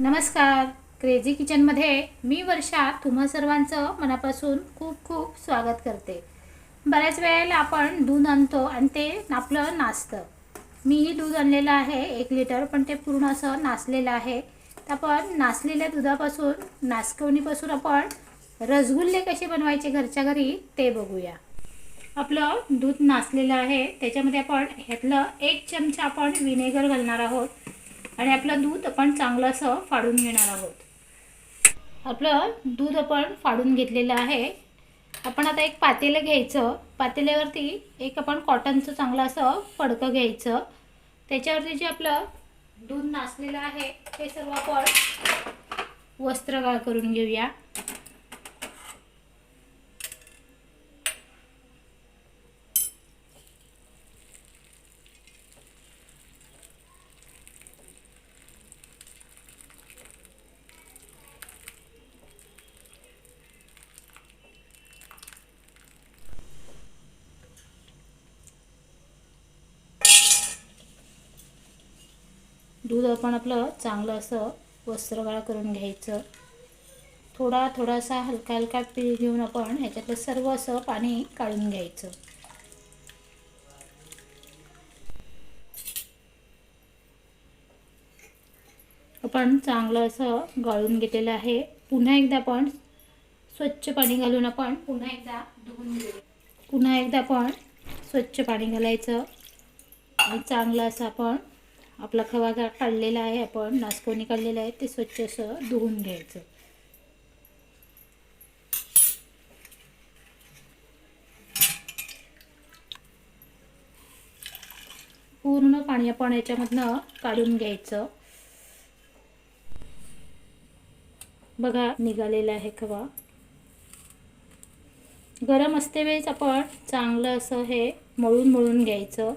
नमस्कार. क्रेझी किचनमध्ये मी वर्षा तुम्हा सर्वांचं मनापासून खूप खूप स्वागत करते. बऱ्याच वेळेला आपण दूध आणतो आणि ते आपलं नाचतं मीही दूध आणलेलं आहे एक लिटर पण ते पूर्ण असं नाचलेलं आहे. तर आपण नाचलेल्या दुधापासून नाचकवणीपासून आपण रसगुल्ले कसे बनवायचे घरच्या घरी ते बघूया. आपलं दूध नाचलेलं आहे त्याच्यामध्ये आपण ह्यातलं एक चमचा आपण विनेगर घालणार आहोत. आणि आपलं दूध आपण चांगलं असं फाडून घेणार आहोत. आपलं दूध आपण फाडून घेतलेलं आहे. आपण आता एक पातेलं घ्यायचं. पातेल्यावरती एक आपण कॉटनचं चांगलं असं फडकं घ्यायचं. त्याच्यावरती जे आपलं दूध नाचलेलं आहे ते सर्व आपण वस्त्रगाळ करून घेऊया. दूध आपण आपलं चांगलं असं वस्त्रगाळ करून घ्यायचं. थोडा थोडासा हलका हलका पीळ घेऊन आपण ह्याच्यातलं सर्व असं पाणी काढून घ्यायचं. आपण चांगलं असं गाळून घेतलेलं आहे. पुन्हा एकदा आपण स्वच्छ पाणी घालून आपण पुन्हा एकदा धुवून घेऊ. पुन्हा एकदा आपण स्वच्छ पाणी घालायचं. आणि चांगलं असं आपण आपला खवा काढलेला आहे आपण नासकोनी काढलेलं आहे ते स्वच्छ असं धुवून घ्यायचं. पूर्ण पाणी आपण याच्यामधनं काढून घ्यायचं. बघा निघालेला आहे खवा. गरम असते वेळेस आपण चांगलं असं हे मळून मळून घ्यायचं.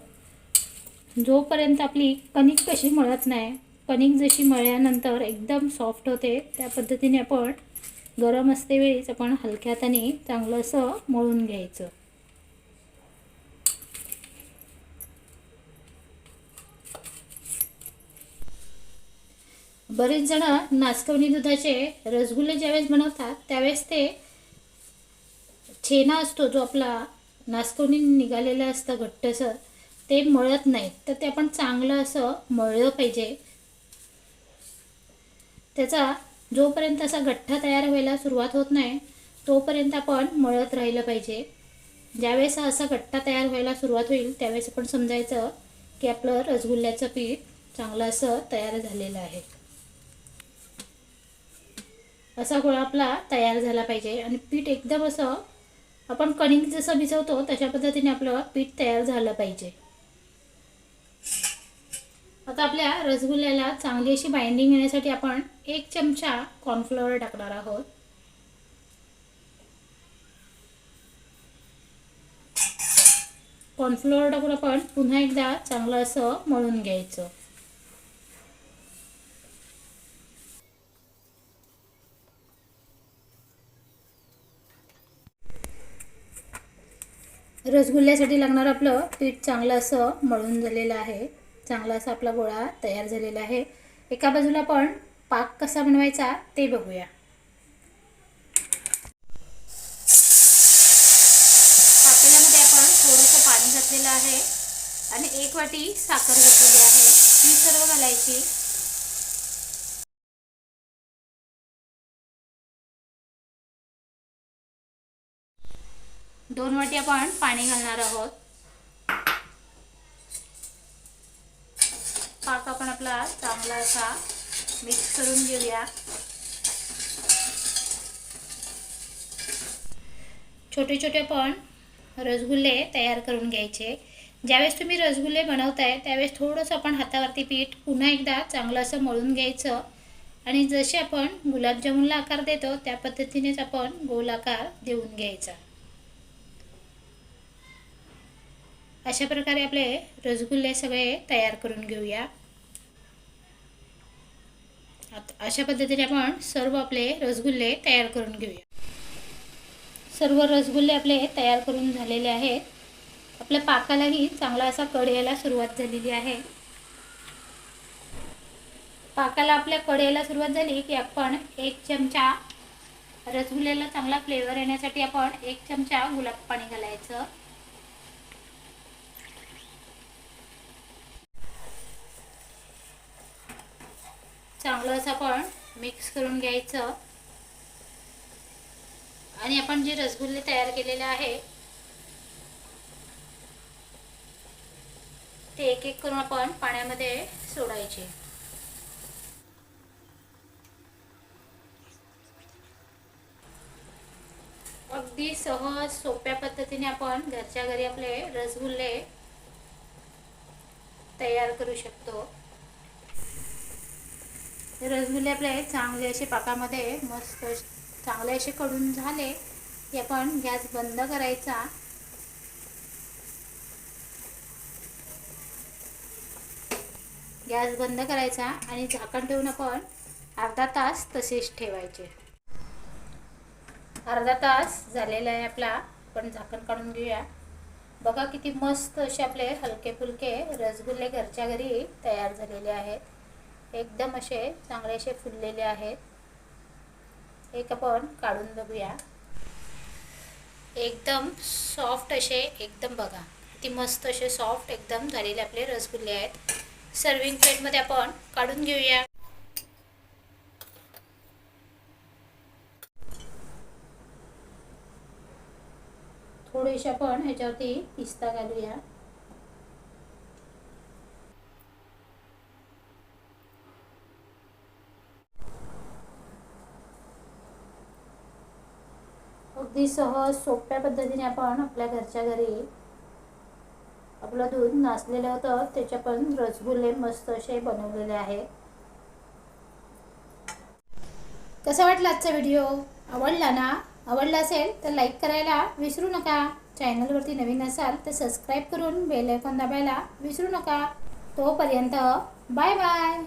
जोपर्यंत आपली कणिक कशी मळत नाही कणिक जशी मळल्यानंतर एकदम सॉफ्ट होते त्या पद्धतीने आपण गरम असते वेळीच आपण हलक्या हाताने चांगलं असं मळून घ्यायचं. बरेच जण नाचकवणी दुधाचे रसगुल्ले ज्यावेळेस बनवतात त्यावेळेस ते छेना असतो जो आपला नाचकवणी निघालेला असतं घट्टसर ते मळत नाहीत तर ते आपण चांगलं असं मळलं पाहिजे. त्याचा जोपर्यंत असा गठ्ठा तयार व्हायला सुरुवात होत नाही तोपर्यंत आपण मळत राहिलं पाहिजे. ज्यावेळेस असा गठ्ठा तयार व्हायला सुरुवात होईल त्यावेळेस आपण समजायचं की आपलं रसगुल्ल्याचं पीठ चांगलं असं तयार झालेलं आहे. असा गोळा आपला तयार झाला पाहिजे आणि पीठ एकदम असं आपण कणिक जसं भिजवतो तशा पद्धतीने आपलं पीठ तयार झालं पाहिजे. आता आपल्या रसगुल्ल्याला चांगली अशी बाइंडिंग येण्यासाठी आपण एक चमचा कॉर्नफ्लॉवर टाकणार आहोत. कॉर्नफ्लॉवर टाकून आपण पुन्हा एकदा चांगलं असं मळून घ्यायचं. रसगुल्ल्यासाठी लागणार आपलं पीठ चांगलं असं मळून झालेलं आहे. चांगला असा आपला गोळा तयार झालेला आहे. एका बाजूला आपण पाक कसा बनवायचा ते बघूया. पातेल्यामध्ये आपण थोडंसं पाणी घातलेलं आहे आणि एक वाटी साखर घातलेली आहे. ती सर्व घालायची. दोन वाटी आपण पाणी घालणार आहोत. पाक आपण आपला चांगला असा मिक्स करून घेऊया. छोटे छोटे आपण रसगुल्ले तयार करून घ्यायचे. ज्यावेळेस तुम्ही रसगुल्ले बनवताय त्यावेळेस थोडंसं आपण हातावरती पीठ पुन्हा एकदा चांगलं असं मळून घ्यायचं. आणि जसे आपण गुलाबजामुनला आकार देतो त्या पद्धतीनेच आपण गोल आकार देऊन घ्यायचा. अशा प्रकारे आपले रसगुल्ले सगळे तयार करून घेऊया. आता अशा पद्धतीने आपण सर्व आपले रसगुल्ले तयार करून घेऊया. सर्व रसगुल्ले आपले तयार करून झालेले आहेत. आपल्या पाकालाही चांगला असा कड यायला सुरुवात झालेली आहे. पाकाला आपल्या कढईला सुरुवात झाली की आपण एक चमचा रसगुल्ल्याला चांगला फ्लेवर येण्यासाठी आपण एक चमचा गुलाब पाणी घालायचं. चांगलं असं आपण मिक्स करून घ्यायचं. आणि आपण जे रसगुल्ले तयार केलेले आहे ते एक एक करून आपण पाण्यामध्ये सोडायचे. अगदी सहज सोप्या पद्धतीने आपण घरच्या घरी आपले रसगुल्ले तयार करू शकतो. रसगुल्ले आपले चांगले असे पाकामध्ये मस्त चांगले असे कडून झाले की आपण गॅस बंद करायचा. गॅस बंद करायचा आणि झाकण ठेवून आपण अर्धा तास तसेच ठेवायचे. अर्धा तास झालेला आहे आपला. आपण झाकण काढून घेऊया. बघा किती मस्त असे आपले हलके फुलके रसगुल्ले घरच्या घरी तयार झालेले आहेत. एकदम असे चांगले असे फुललेले आहेत. एक आपण काढून बघूया. एकदम सॉफ्ट असे एकदम बघा. किती मस्त असे सॉफ्ट एकदम झालेले आपले रसगुल्ले आहेत. सर्विंग प्लेटमध्ये आपण काढून घेऊया. थोडेसे आपण ह्याच्यावरती पिस्ता घालूया. अगदी सहज सोप्या पद्धतीने आपण आपल्या घरच्या घरी आपलं दूध नाचलेलं होतं त्याच्या पण रसगुल्ले मस्त असे बनवलेले आहेत. कसा वाटला आजचा व्हिडिओ? आवडला ना? आवडला असेल तर लाईक करायला विसरू नका. चॅनलवरती नवीन असाल तर सबस्क्राईब करून बेल आयकॉन दाबायला विसरू नका. तोपर्यंत बाय बाय